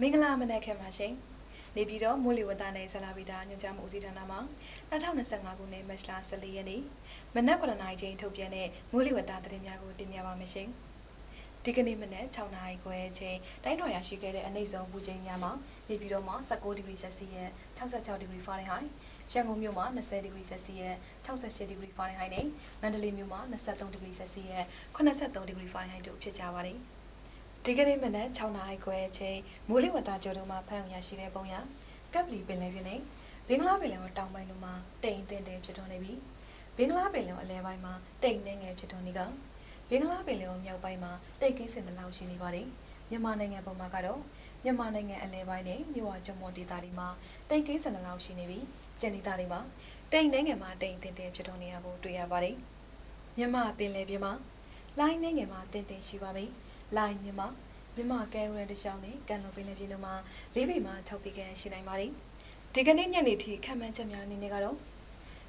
မင်္ဂလာမနက်ခင်းပါရှင်နေပြည်တော်မိုးလေဝသနဲ့ဇလာဗီတာညွှန်ကြားမှုဦးစီးဌာနမှ2025ခုနှစ်မတ်လ14ရက်နေ့မနက်9:00နာရီချိန်ထုတ်ပြန်တဲ့မိုးလေဝသသတင်းများကိုတင်ပြပါမယ်ရှင်ဒီကနေ့မနက်6:00နာရီခွဲအချိန်တိုင်းတော်ရရှိခဲ့တဲ့အနည်းဆုံးပူချိန်များမှာနေပြည်တော်မှာ19ဒီဂရီဆက်စီရဲ့66ဒီဂရီဖာရင်ဟိုက်ရန်ကုန်မြို့မှာ20ဒီဂရီဆက်စီရဲ့68ဒီဂရီဖာရင်ဟိုက်နဲ့မန္တလေးမြို့မှာ23ဒီဂရီဆက်စီရဲ့83ဒီဂရီဖာရင်ဟိုက်တို့ဖြစ်ကြပါတယ် ဒီကနေ့မနက်6:00နာရီခွဲအချိန်မိုးလေဝသကြိုတို့မှာဖမ်းရရှိတဲ့ပုံရကပ်ပလီပင်လယ်ပြင်နဲ့ဘင်္ဂလားပင်လယ်တောင်ပိုင်းတို့မှာတိမ်တင်တင်ဖြစ်ထွန်းနေပြီးဘင်္ဂလားပင်လယ်အလဲပိုင်းမှာတိမ်နှင်းငယ်ဖြစ်ထွန်းနေကဘင်္ဂလားပင်လယ်မြောက်ပိုင်းမှာတိတ်ကင်းစင်တဲ့လောက်ရှိနေပါတယ်မြန်မာနိုင်ငံပုံမှာကတော့မြန်မာနိုင်ငံအလဲပိုင်းနဲ့မြို့ဝကျုံမော်ဒေသတွေမှာတိတ်ကင်းစင်တဲ့လောက်ရှိနေပြီးကျန်ဒေသတွေမှာတိမ်နှင်းငယ်မှာတိမ်တင်တင်ဖြစ်ထွန်းနေရဖို့တွေ့ရပါတယ်မြန်မာပင်လယ်ပြင်မှာလိုင်းနှင်းငယ်မှာတင်တင်ရှိပါပြီ လိုင်းမြန်မာမြန်မာကဲဝဲတစ်ချောင်းနဲ့ကန်လုံပင်လယ်ပြင်တို့မှာလေးပေမှာ6ပေခန့်ရှိနိုင်ပါတယ်ဒီကနေ့ညနေထိခံမှန်းချက်များအနေနဲ့ကတော့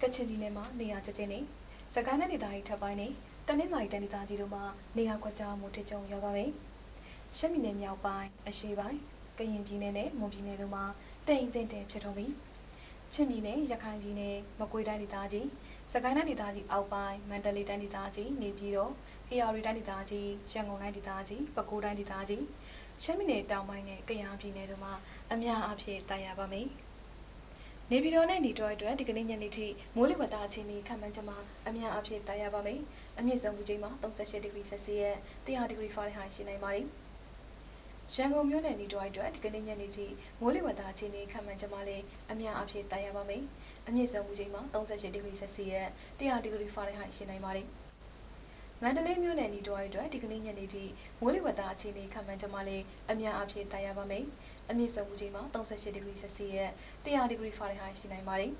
ကချင်ပြည်နယ်မှာနေရာကျကျင်းနေစကိုင်းနယ်ဒေသကြီးထပ်ပိုင်းနဲ့တနင်္သာရီတိုင်းဒေသကြီးတို့မှာနေရာကွက်ကြားမှုထကြုံရောက်ပါမယ်ရှမ်းပြည်နယ်မြောက်ပိုင်းအရှေ့ပိုင်းကရင်ပြည်နယ်နဲ့မွန်ပြည်နယ်တို့မှာတိမ်တင်တင်ဖြစ်ထွန်းပြီးချင်းပြည်နယ်ရခိုင်ပြည်နယ်မကွေးတိုင်းဒေသကြီးစကိုင်းတိုင်းဒေသကြီးအောက်ပိုင်းမန္တလေးတိုင်းဒေသကြီးနေပြည်တော် ဖျားရီတိုင်းဒေသကြီးရန်ကုန်တိုင်းဒေသကြီးပဲခူးတိုင်းဒေသကြီးရှမ်းပြည်နယ်တောင်ပိုင်းနဲ့ကယားပြည်နယ်တို့မှာအများအပြားတာယာပါမယ်။နေပြည်တော်နဲ့ဒီတော်အတွက်ဒီကနေ့ညနေထိမိုးလေဝသအခြေအနေခန့်မှန်းချက်မှာအများအပြားတာယာပါမယ်။အမြင့်ဆုံးမူချိန်မှာ38ဒီဂရီဆက်စီရဲ့100ဒီဂရီဖာရင်ဟိုက်ရှိနိုင်ပါတယ်။ရန်ကုန်မြို့နယ်နေတော်အတွက်ဒီကနေ့ညနေထိမိုးလေဝသအခြေအနေခန့်မှန်းချက်မှာလည်းအများအပြားတာယာပါမယ်။အမြင့်ဆုံးမူချိန်မှာ38ဒီဂရီဆက်စီရဲ့100ဒီဂရီဖာရင်ဟိုက်ရှိနိုင်ပါတယ်။ မန္တလေးမြို့နယ်နီတော်ရီအတွက်ဒီကနေ့ညနေထိမိုးလေဝသအခြေအနေခန့်မှန်းချက်မှလည်းအများအပြားတာယာပါမယ်။အမြင့်ဆုံးမူချိန်မှာ38ဒီဂရီဆက်စီရဲ့100ဒီဂရီဖာရင်ဟိုက်ရှိနိုင်ပါတယ်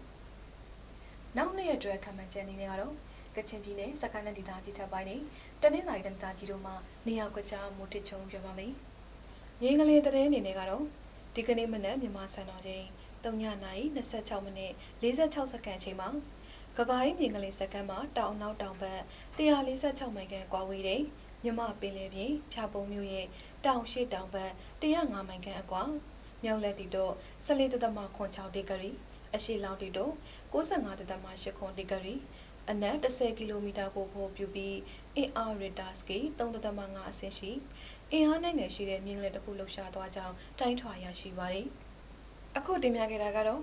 ။နောက်နေ့ရက်အတွက်ခန့်မှန်းချက်အနေနဲ့ကတော့ကချင်ပြည်နယ်စကိုင်းနယ်ဒေသကြီးထပ်ပိုင်းနဲ့တနင်္သာရီတိုင်းဒေသကြီးတို့မှာနေရာကွက်ကြားမိုးထချုံပြပါမယ်။ငင်းကလေးသတင်းအနေနဲ့ကတော့ဒီကနေ့မနက်မြန်မာစံတော်ချိန်3နာရီ26မိနစ်46စက္ကန့်အချိန်မှာ ကပိုင်းမြင်ကလေးစက္ကန့်မှာတောင်နောက်တောင်ဘက်146မိုင်ခန့်ကွာဝေးတဲ့မြမပင်လယ်ပြင်ဖြာပုံမြို့ရဲ့တောင်ရှိတောင်ဘက်105မိုင်ခန့်အကွာမြောက်လက်တီတို့14.6ဒီဂရီအရှိလောင်တီတို့95.8ဒီဂရီအနက်10ကီလိုမီတာကိုပို့ပြပြီးအင်အားရတာစကီ3.5အဆင့်ရှိအင်အားနိုင်ငံရှိတဲ့မြင်းကလေးတစ်ခုလှုပ်ရှားသွားကြောင်းတိုင်းထွာရရှိပါတယ်အခုတင်ပြခဲ့တာကတော့